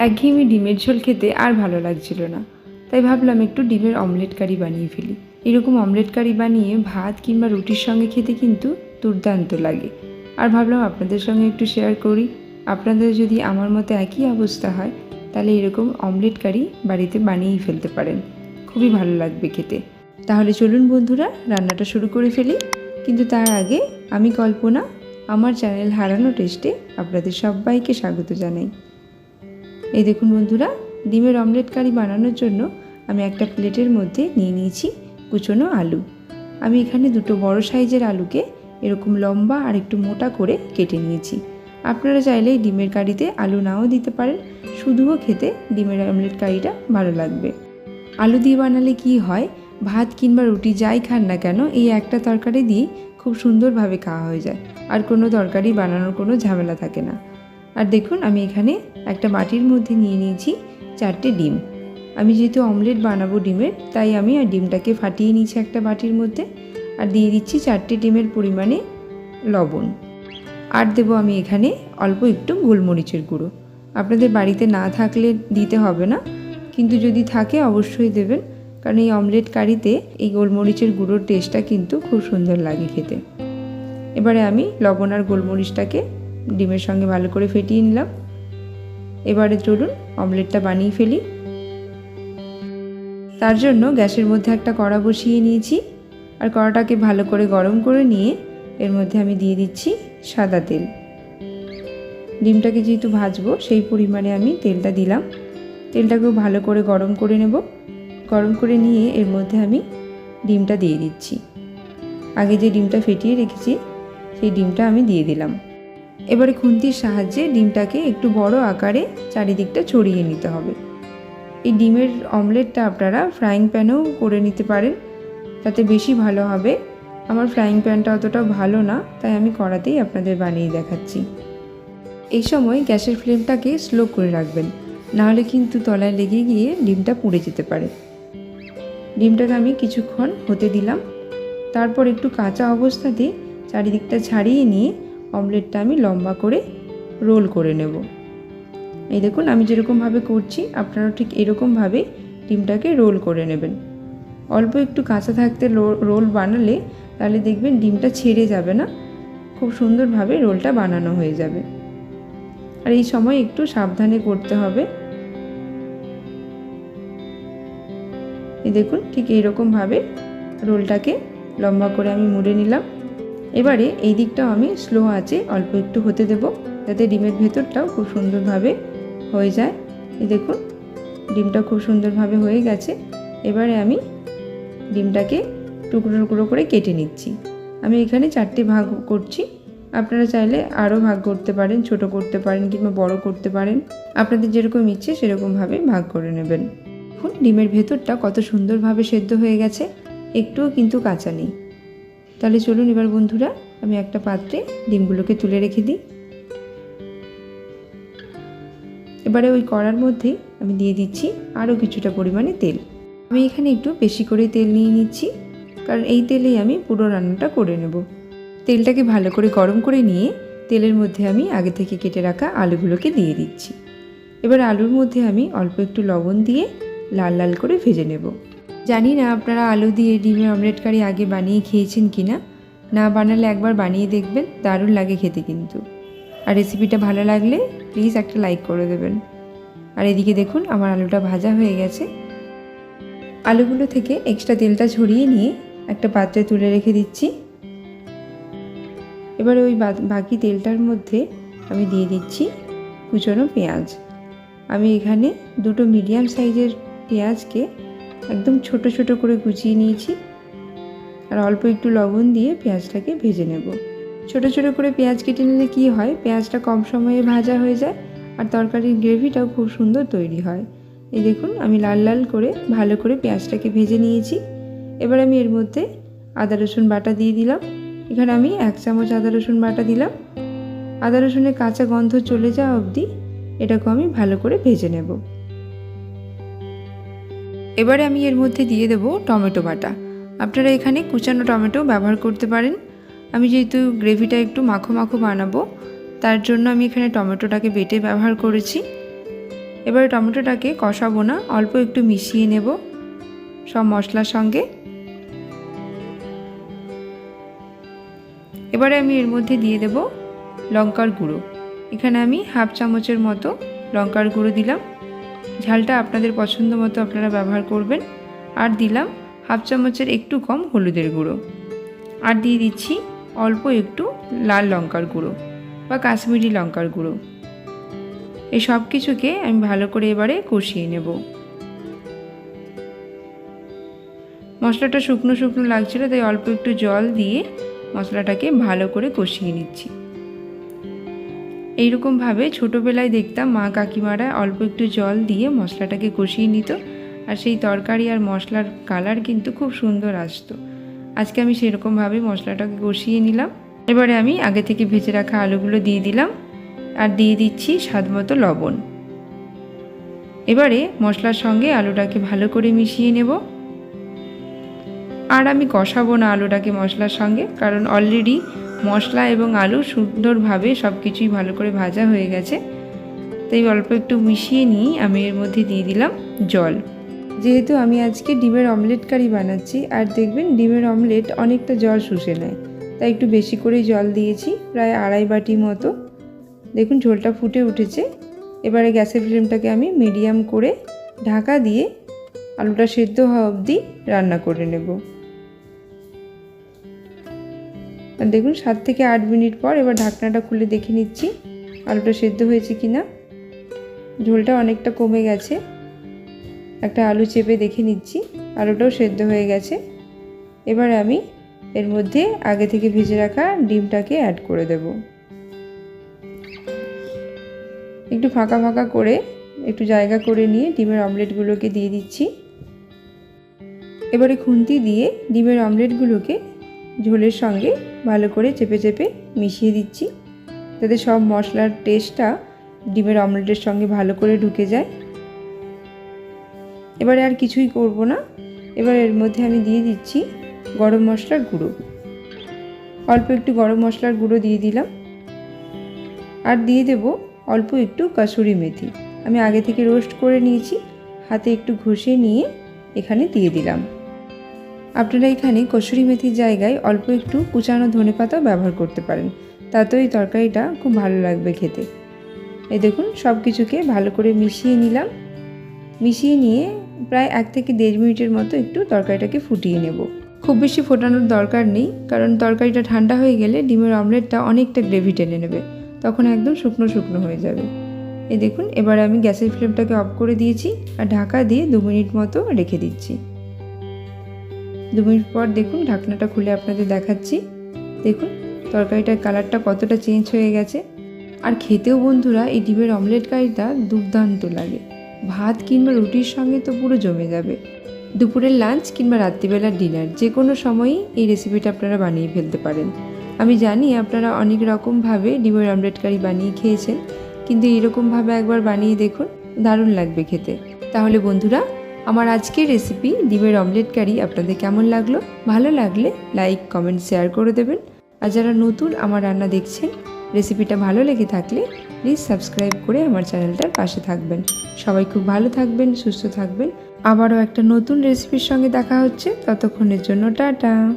একঘেয়েমি ডিমের ঝোল খেতে আর ভালো লাগছিল না। তাই ভাবলাম একটু ডিমের অমলেট কারি বানিয়ে ফেলি। এরকম অমলেট কারি বানিয়ে ভাত কিংবা রুটির সঙ্গে খেতে কিন্তু দুর্দান্ত লাগে। আর ভাবলাম আপনাদের সঙ্গে একটু শেয়ার করি। আপনাদের যদি আমার মতো একই অবস্থা হয়, তাহলে এরকম অমলেট কারি বাড়িতে বানিয়েই ফেলতে পারেন। খুবই ভালো লাগবে খেতে। তাহলে চলুন বন্ধুরা, রান্নাটা শুরু করে ফেলি। কিন্তু তার আগে আমি কল্পনা, আমার চ্যানেল হারানো টেস্টে আপনাদের সবাইকে স্বাগত জানাই। এই দেখুন বন্ধুরা, ডিমের অমলেট কারি বানানোর জন্য আমি একটা প্লেটের মধ্যে নিয়ে নিয়েছি কুচনো আলু। আমি এখানে দুটো বড় সাইজের আলুকে এরকম লম্বা আর একটু মোটা করে কেটে নিয়েছি। আপনারা চাইলে ডিমের কারিতে আলু নাও দিতে পারেন, শুধুও খেতে ডিমের অমলেট কারিটা ভালো লাগবে। আলু দিয়ে বানালে কি হয়, ভাত কিংবা রুটি যাই খান না কেন, এই একটা তরকারি দিয়ে খুব সুন্দরভাবে খাওয়া হয়ে যায়। আর কোনো তরকারি বানানোর কোনো ঝামেলা থাকে না। আর দেখুন, আমি এখানে একটা বাটির মধ্যে নিয়ে নিয়েছি চারটে ডিম। আমি যেহেতু অমলেট বানাবো ডিমের, তাই আমি আর ডিমটাকে ফাটিয়ে নিয়েছি একটা বাটির মধ্যে আর দিয়ে দিচ্ছি চারটে ডিমের পরিমাণে লবণ। আর দেবো আমি এখানে অল্প একটু গোলমরিচের গুঁড়ো। আপনাদের বাড়িতে না থাকলে দিতে হবে না, কিন্তু যদি থাকে অবশ্যই দেবেন, কারণ এই অমলেট কারিতে এই গোলমরিচের গুঁড়োর টেস্টটা কিন্তু খুব সুন্দর লাগে খেতে। এবারে আমি লবণ আর গোলমরিচটাকে ডিমের সঙ্গে ভালো করে ফেটিয়ে নিলাম। এবারে চলুন অমলেটটা বানিয়ে ফেলি। তার জন্য গ্যাসের মধ্যে একটা কড়া বসিয়ে নিয়েছি। আর কড়াটাকে ভালো করে গরম করে নিয়ে এর মধ্যে আমি দিয়ে দিচ্ছি সাদা তেল। ডিমটাকে যেহেতু ভাজবো, সেই পরিমাণে আমি তেলটা দিলাম। তেলটাকেও ভালো করে গরম করে নেব। গরম করে নিয়ে এর মধ্যে আমি ডিমটা দিয়ে দিচ্ছি। আগে যে ডিমটা ফেটিয়ে রেখেছি, সেই ডিমটা আমি দিয়ে দিলাম। এবারে খুন্তির সাহায্যে ডিমটাকে একটু বড় আকারে চারিদিকটা ছড়িয়ে নিতে হবে। এই ডিমের অমলেটটা আপনারা ফ্রাইং প্যানেও করে নিতে পারেন। তাতে বেশি ভালো হবে। আমার ফ্রাইং প্যানটা অতটা ভালো না, তাই আমি কড়াতেই আপনাদের বানিয়ে দেখাচ্ছি। এই সময় গ্যাসের ফ্লেমটাকে স্লো করে রাখবেন। নাহলে কিন্তু তলায় লেগে গিয়ে ডিমটা পুড়ে যেতে পারে। ডিমটাকে আমি কিছুক্ষণ হতে দিলাম। তারপর একটু কাঁচা অবস্থাতেই চারিদিকটা ছাড়িয়ে নিয়ে অমলেটটা আমি লম্বা করে রোল করে নেব। এই দেখুন, আমি যেরকমভাবে করছি আপনারা ঠিক এরকমভাবে ডিমটাকে রোল করে নেবেন। অল্প একটু কাঁচা থাকতে রোল বানালে তাহলে দেখবেন ডিমটা ছেড়ে যাবে না। খুব সুন্দরভাবে রোলটা বানানো হয়ে যাবে। আর এই সময় একটু সাবধানে করতে হবে। এই দেখুন, ঠিক এইরকমভাবে রোলটাকে লম্বা করে আমি মুড়ে নিলাম। এবারে এই দিকটাও আমি স্লো আছে, অল্প একটু হতে দেব। যাতে ডিমের ভেতরটাও খুব সুন্দরভাবে হয়ে যায়। এই দেখুন, ডিমটা খুব সুন্দরভাবে হয়ে গেছে। এবারে আমি ডিমটাকে টুকরো টুকরো করে কেটে নিচ্ছি। আমি এখানে চারটে ভাগ করছি। আপনারা চাইলে আরও ভাগ করতে পারেন, ছোট করতে পারেন কিংবা বড় করতে পারেন। আপনাদের যেরকম ইচ্ছে সেরকমভাবে ভাগ করে নেবেন। ডিমের ভেতরটা কত সুন্দরভাবে সেদ্ধ হয়ে গেছে। একটুও কিন্তু কাঁচা নেই। তাহলে চলুন এবার বন্ধুরা, আমি একটা পাত্রে ডিমগুলোকে তুলে রেখে দিই। এবারে ওই কড়ার মধ্যেই আমি দিয়ে দিচ্ছি আরও কিছুটা পরিমাণে তেল। আমি এখানে একটু বেশি করে তেল নিয়ে নিচ্ছি, কারণ এই তেলেই আমি পুরো রান্নাটা করে নেব। তেলটাকে ভালো করে গরম করে নিয়ে তেলের মধ্যে আমি আগে থেকে কেটে রাখা আলুগুলোকে দিয়ে দিচ্ছি। এবার আলুর মধ্যে আমি অল্প একটু লবণ দিয়ে লাল লাল করে ভেজে নেব। জানি না আপনারা আলু দিয়ে ডিমের অমলেট কারি আগে বানিয়ে খেয়েছেন কি না। না বানালে একবার বানিয়ে দেখবেন, দারুণ লাগে খেতে কিন্তু। আর রেসিপিটা ভালো লাগলে প্লিজ একটা লাইক করে দেবেন। আর এদিকে দেখুন, আমার আলুটা ভাজা হয়ে গেছে। আলুগুলো থেকে এক্সট্রা তেলটা ছড়িয়ে নিয়ে একটা পাত্রে তুলে রেখে দিচ্ছি। এবার ওই বাকি তেলটার মধ্যে আমি দিয়ে দিচ্ছি কুচনো পেঁয়াজ। আমি এখানে দুটো মিডিয়াম সাইজের পেঁয়াজকে একদম ছোট ছোট করে কুচিয়ে নিয়েছি। আর অল্প একটু লবণ দিয়ে পেঁয়াজটাকে ভেজে নেব। ছোট ছোট করে পেঁয়াজ কেটে নিলে কী হয়? পেঁয়াজটা কম সময়ে ভাজা হয়ে যায় আর তরকারির গ্রেভিটাও খুব সুন্দর তৈরি হয়। এই দেখুন, আমি লাল লাল করে ভালো করে পেঁয়াজটাকে ভেজে নিয়েছি। এবার আমি এর মধ্যে আদা, রসুন বাটা দিয়ে দিলাম। এখানে আমি এক চামচ আদা, রসুন বাটা দিলাম। আদা, রসুনের কাঁচা গন্ধ চলে যাওয়া অবধি এটাকে আমি ভালো করে ভেজে নেব। এবারে আমি এর মধ্যে দিয়ে দেব টমেটো বাটা। আপনারা এখানে কুচানো টমেটো ব্যবহার করতে পারেন। আমি যেহেতু গ্রেভিটা একটু মাখো মাখো বানাবো, তার জন্য আমি এখানে টমেটোটাকে বেটে ব্যবহার করেছি। এবারে টমেটোটাকে কষাবো না, অল্প একটু মিশিয়ে নেব সব মশলার সঙ্গে। এবারে আমি এর মধ্যে দিয়ে দেব লঙ্কার গুঁড়ো। এখানে আমি হাফ চামচের মতো লঙ্কার গুঁড়ো দিলাম। ঝালটা আপনাদের পছন্দ মতো আপনারা ব্যবহার করবেন। আর দিলাম হাফ চামচের একটু কম হলুদের গুঁড়ো। আর দিয়ে দিচ্ছি অল্প একটু লাল লঙ্কার গুঁড়ো বা কাশ্মীরি লঙ্কার গুঁড়ো। এই সব কিছুকে আমি ভালো করে এবারে কষিয়ে নেব। মশলাটা শুকনো শুকনো লাগছিল, তাই অল্প একটু জল দিয়ে মশলাটাকে ভালো করে কষিয়ে নিচ্ছি। এইরকমভাবে ছোটোবেলায় দেখতাম মা কাকিমারা অল্প একটু জল দিয়ে মশলাটাকে কষিয়ে নিত। আর সেই তরকারি আর মশলার কালার কিন্তু খুব সুন্দর আসতো। আজকে আমি সেরকমভাবে মশলাটাকে কষিয়ে নিলাম। এবারে আমি আগে থেকে ভেজে রাখা আলুগুলো দিয়ে দিলাম। আর দিয়ে দিচ্ছি স্বাদ মতো লবণ। এবারে মশলার সঙ্গে আলুটাকে ভালো করে মিশিয়ে নেব। আর আমি কষাবো না আলুটাকে মশলার সঙ্গে, কারণ অলরেডি মশলা এবং আলু সুন্দরভাবে সব কিছুই ভালো করে ভাজা হয়ে গেছে। তাই অল্প একটু মিশিয়ে নিয়ে আমি এর মধ্যে দিয়ে দিলাম জল। যেহেতু আমি আজকে ডিমের অমলেট কারি বানাচ্ছি, আর দেখবেন ডিমের অমলেট অনেকটা জল শুষে নেয়। তাই একটু বেশি করেই জল দিয়েছি, প্রায় আড়াই বাটি মতো। দেখুন ঝোলটা ফুটে উঠেছে। এবারে গ্যাসের ফ্লেমটাকে আমি মিডিয়াম করে ঢাকা দিয়ে আলুটা সেদ্ধ হওয়া অবধি রান্না করে নেব। আর দেখুন, সাত থেকে আট মিনিট পর এবার ঢাকনাটা খুলে দেখে নিচ্ছি, আলুটা সেদ্ধ হয়েছে কি না ঝোলটা অনেকটা কমে গেছে। একটা আলু চেপে দেখে নিচ্ছি, আলুটাও সেদ্ধ হয়ে গেছে। এবার আমি এর মধ্যে আগে থেকে ভেজে রাখা ডিমটাকে অ্যাড করে দেব। একটু ফাঁকা ফাঁকা করে একটু জায়গা করে নিয়ে ডিমের অমলেটগুলোকে দিয়ে দিচ্ছি। এবারে খুন্তি দিয়ে ডিমের অমলেটগুলোকে ঝোলের সঙ্গে ভালো করে চেপে চেপে মিশিয়ে দিচ্ছি। যাতে সব মশলার টেস্টটা ডিমের অমলেটের সঙ্গে ভালো করে ঢুকে যায়। এবারে আর কিছুই করব না। এবার এর মধ্যে আমি দিয়ে দিচ্ছি গরম মশলার গুঁড়ো। অল্প একটু গরম মশলার গুঁড়ো দিয়ে দিলাম। আর দিয়ে দেব অল্প একটু কাসুরি মেথি। আমি আগে থেকে রোস্ট করে নিয়েছি। হাতে একটু ঘষে নিয়ে এখানে দিয়ে দিলাম। আপনারা এখানে কসুরি মেথির জায়গায় অল্প একটু কুচানো ধনে পাতাও ব্যবহার করতে পারেন। তাতে এই তরকারিটা খুব ভালো লাগবে খেতে। এ দেখুন সব কিছুকে ভালো করে মিশিয়ে নিলাম। মিশিয়ে নিয়ে প্রায় এক থেকে দেড় মিনিটের মতো একটু তরকারিটাকে ফুটিয়ে নেব। খুব বেশি ফোটানোর দরকার নেই, কারণ তরকারিটা ঠান্ডা হয়ে গেলে ডিমের অমলেটটা অনেকটা গ্রেভি টেনে নেবে। তখন একদম শুকনো শুকনো হয়ে যাবে। এই দেখুন, এবারে আমি গ্যাসের ফ্লেমটাকে অফ করে দিয়েছি আর ঢাকা দিয়ে দু মিনিট মতো রেখে দিচ্ছি। দু মিনিট পর দেখুন ঢাকনাটা খুলে আপনাদের দেখাচ্ছি। দেখুন, তরকারিটার কালারটা কতটা চেঞ্জ হয়ে গেছে। আর খেতেও বন্ধুরা, এই ডিমের অমলেট কারিটা দুর্দান্ত লাগে। ভাত কিংবা রুটির সঙ্গে তো পুরো জমে যাবে। দুপুরের লাঞ্চ কিংবা রাত্রিবেলার ডিনার, যে কোনো সময়ই এই রেসিপিটা আপনারা বানিয়ে ফেলতে পারেন। আমি জানি আপনারা অনেক রকমভাবে ডিমের অমলেট কারি বানিয়ে খেয়েছেন, কিন্তু এরকমভাবে একবার বানিয়ে দেখুন, দারুণ লাগবে খেতে। তাহলে বন্ধুরা আমার আজকের রেসিপি ডিমের অমলেট কারি আপনাদের কেমন লাগল? ভালো লাগলে লাইক কমেন্ট শেয়ার করে দেবেন। আর যারা নতুন আমার রান্না দেখছেন রেসিপিটা ভালো লেগে থাকলে প্লিজ সাবস্ক্রাইব করে আমার চ্যানেলটার পাশে থাকবেন। সবাই খুব ভালো থাকবেন, সুস্থ থাকবেন। আবারও একটা নতুন রেসিপির সঙ্গে দেখা হচ্ছে। ততক্ষণের জন্য টাটা।